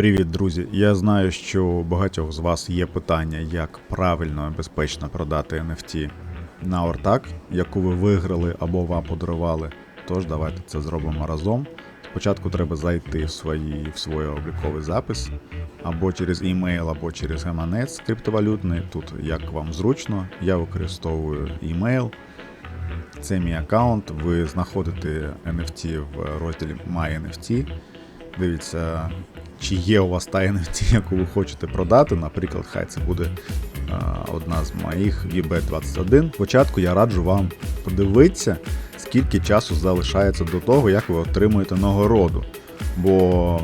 Привіт, друзі! Я знаю, що у багатьох з вас є питання, як правильно і безпечно продати NFT на Ортак, яку ви виграли або вам подарували. Тож давайте це зробимо разом. Спочатку треба зайти в, свої, в свій обліковий запис або через email, або через гаманець криптовалютний. Тут як вам зручно. Я використовую email. Це мій аккаунт. Ви знаходите NFT в розділі My NFT. Дивіться, чи є у вас та NFT, яку ви хочете продати. Наприклад, хай це буде одна з моїх VB21. Спочатку я раджу вам подивитися, скільки часу залишається до того, як ви отримуєте нагороду. Бо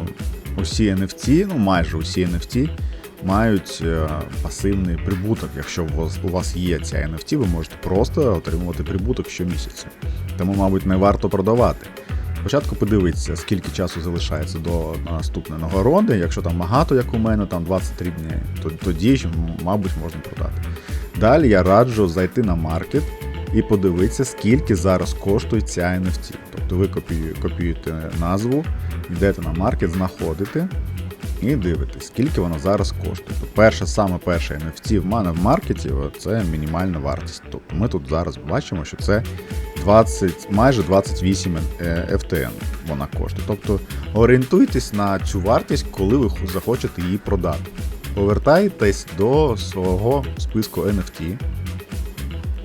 усі NFT, ну майже усі NFT, мають е, пасивний прибуток. Якщо у вас є ця NFT, ви можете просто отримувати прибуток щомісяця. Тому, мабуть, не варто продавати. Спочатку подивитися, скільки часу залишається до наступної нагороди. Якщо там багато, як у мене, там 23 дні, то тоді ж, мабуть, можна продати. Далі я раджу зайти на маркет і подивитися, скільки зараз коштує ця NFT. Тобто ви копію, копіюєте назву, йдете на маркет, знаходите і дивитесь, скільки вона зараз коштує. Тобто перша, саме перша NFT в мене в маркеті це мінімальна вартість. Тобто ми тут зараз бачимо, що це 20, майже 28 е, FTN вона коштує. Тобто орієнтуйтесь на цю вартість, коли ви захочете її продати. Повертайтесь до свого списку NFT,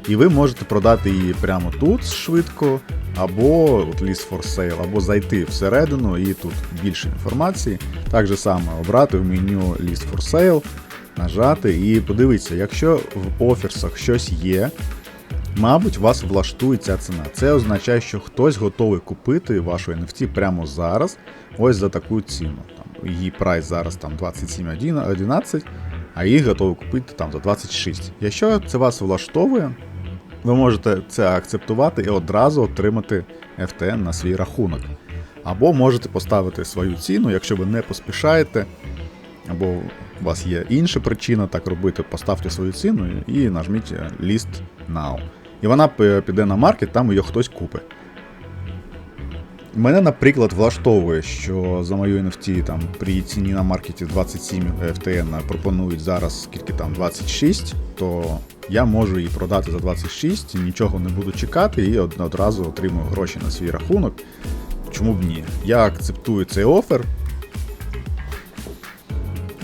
і ви можете продати її прямо тут швидко, або от List for Sale, або зайти всередину і тут більше інформації. Так же саме обрати в меню List for Sale, нажати і подивитися, якщо в оферсах щось є. Мабуть, вас влаштує ця ціна. Це означає, що хтось готовий купити вашу NFT прямо зараз, ось за таку ціну. Там, Її прайс зараз там 27,11, а її готові купити там за 26. Якщо це вас влаштовує, ви можете це акцептувати і одразу отримати FTN на свій рахунок. Або можете поставити свою ціну, якщо ви не поспішаєте, або у вас є інша причина так робити, поставте свою ціну і нажміть List Now. І вона піде на маркет, там її хтось купить. Мене, наприклад, влаштовує, що за мою NFT там при ціні на маркеті 27 FTN пропонують зараз скільки там 26, то я можу її продати за 26, нічого не буду чекати і одразу отримую гроші на свій рахунок. Чому б ні? Я акцептую цей офер.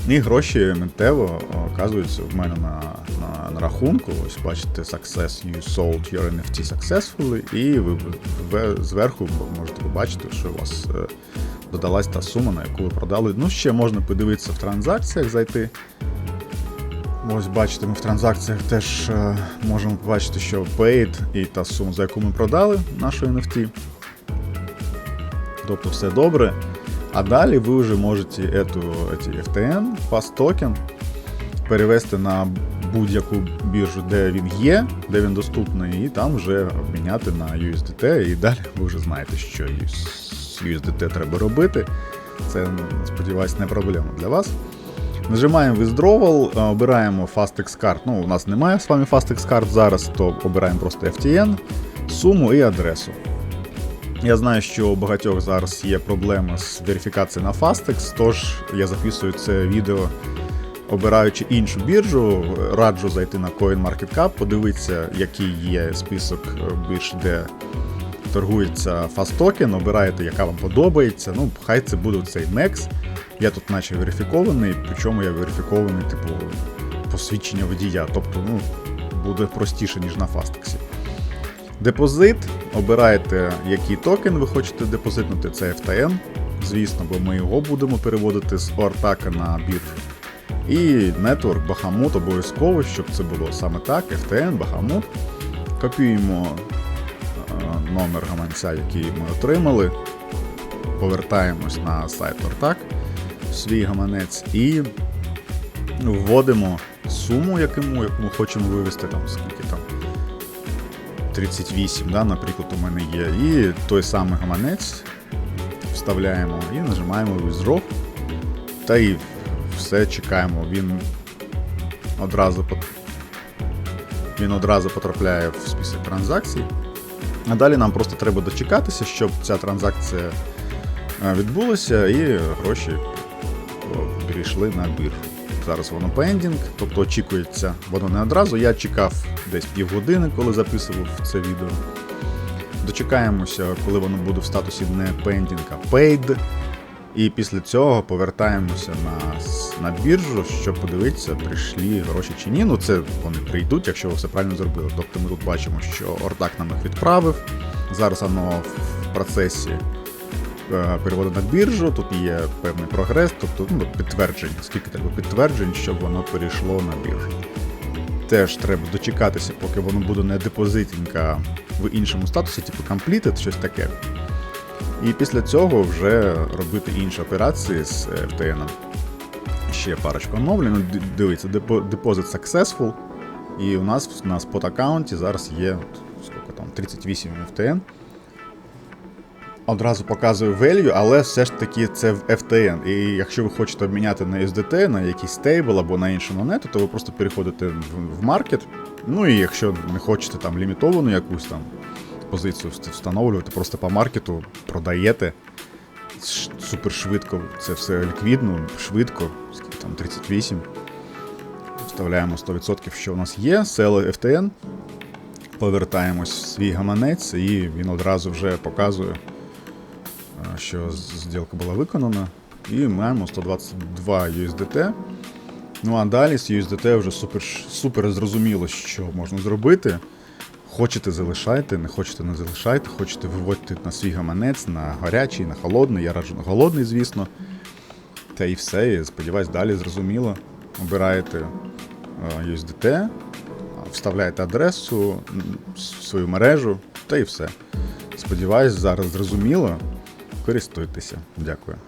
І гроші миттєво оказуються в мене на, на, на рахунку. Ось бачите, success, you sold your NFT successfully, і ви, ви зверху можете побачити, що у вас е, додалась та сума, на яку ви продали. Ну, ще можна подивитися в транзакціях зайти. Ось бачите, ми в транзакціях теж е, можемо побачити, що paid і та сума, за яку ми продали нашу NFT. Тобто все добре. А далі ви вже можете эту, эти FTN, Fast Token перевести на будь-яку біржу, де він є, де він доступний, і там вже обміняти на USDT. І далі ви вже знаєте, що з USDT треба робити. Це, сподіваюсь, не проблема для вас. Нажимаємо Withdrawal, обираємо FastX Card. Ну, у нас немає з вами FastX Card зараз, то обираємо просто FTN, суму і адресу. Я знаю, що у багатьох зараз є проблеми з верифікацією на Fastex, тож я записую це відео, обираючи іншу біржу, раджу зайти на CoinMarketCap, подивитися, який є список бірж, де торгується фастокен, обираєте, яка вам подобається. Ну, хай це буде цей MEX. Я тут наче верифікований, причому я верифікований, типу, посвідчення водія. Тобто, ну, буде простіше, ніж на Фастексі. Депозит. Обираєте, який токен ви хочете депозитнути, це FTN, звісно, бо ми його будемо переводити з Ортака на біржу. І нетворк Бахамут обов'язково, щоб це було саме так, FTN, Бахамут. Копіюємо номер гаманця, який ми отримали. Повертаємось на сайт Ортак, свій гаманець, і вводимо суму, яку ми хочемо вивести, там скільки там. 38, да, наприклад, у мене є. І той самий гаманець вставляємо і нажимаємо Withdraw. Та і все чекаємо. Він одразу він одразу потрапляє в список транзакцій. А далі нам просто треба дочекатися, щоб ця транзакція відбулася і гроші перейшли на біржу. Зараз воно пендінг, тобто очікується воно не одразу. Я чекав десь півгодини, коли записував це відео. Дочекаємося, коли воно буде в статусі не pending, а paid. І після цього повертаємося на, на біржу, щоб подивитися, прийшли гроші чи ні. Ну це вони прийдуть, якщо ви все правильно зробили. Тобто ми тут бачимо, що Ортак нам їх відправив. Зараз воно в процесі переводу на біржу, тут є певний прогрес, тобто ну, підтверджень, скільки треба підтверджень, щоб воно перейшло на біржу. Теж треба дочекатися, поки воно буде не депозитінька в іншому статусі, типу completed, щось таке. І після цього вже робити інші операції з е, FTN. Ще парочку оновлень. Ну, Дивіться, депо- deposit successful. І у нас на спот аккаунті зараз є скільки там, 38 FTN. Одразу показую value, але все ж таки це в FTN. І якщо ви хочете обміняти на USDT, на якийсь стейбл або на іншу монету, то ви просто переходите в, маркет. Ну і якщо не хочете там лімітовану якусь там позицію встановлювати, просто по маркету продаєте супер швидко. Це все ліквідно, швидко, там 38. Вставляємо 100%, що у нас є, сели FTN. Повертаємось в свій гаманець, і він одразу вже показує, що зділка була виконана. І маємо 122 USDT. Ну а далі з USDT вже супер, супер зрозуміло, що можна зробити. Хочете залишайте, не хочете не залишайте, хочете виводьте на свій гаманець, на гарячий, на холодний. Я раджу на голодний, звісно. Та і все. І сподіваюсь, далі зрозуміло. Обираєте USDT, вставляєте адресу, свою мережу, та і все. Сподіваюсь, зараз зрозуміло. Користуйтеся. Дякую.